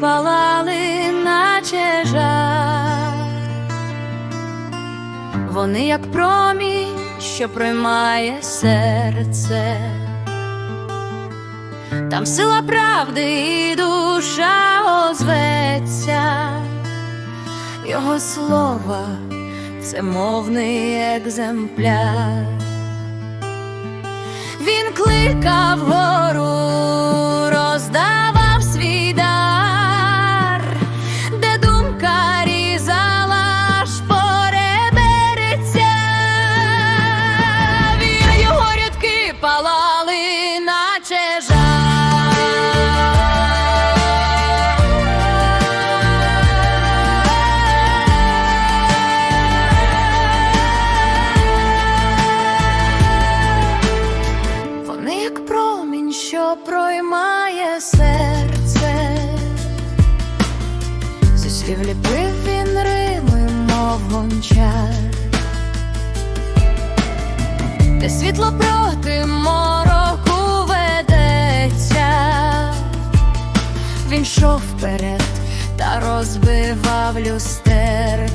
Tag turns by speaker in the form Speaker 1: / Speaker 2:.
Speaker 1: палали, наче жар. Вони як промінь, що проймає серце. Там сила правди і душа озветься, його слова це мовний екземпляр. Він кликав як промінь, що проймає серце. Зі слів ліпив він рими, мов гончар. Де світло проти мороку ведеться, він йшов вперед та розбивав люстерця,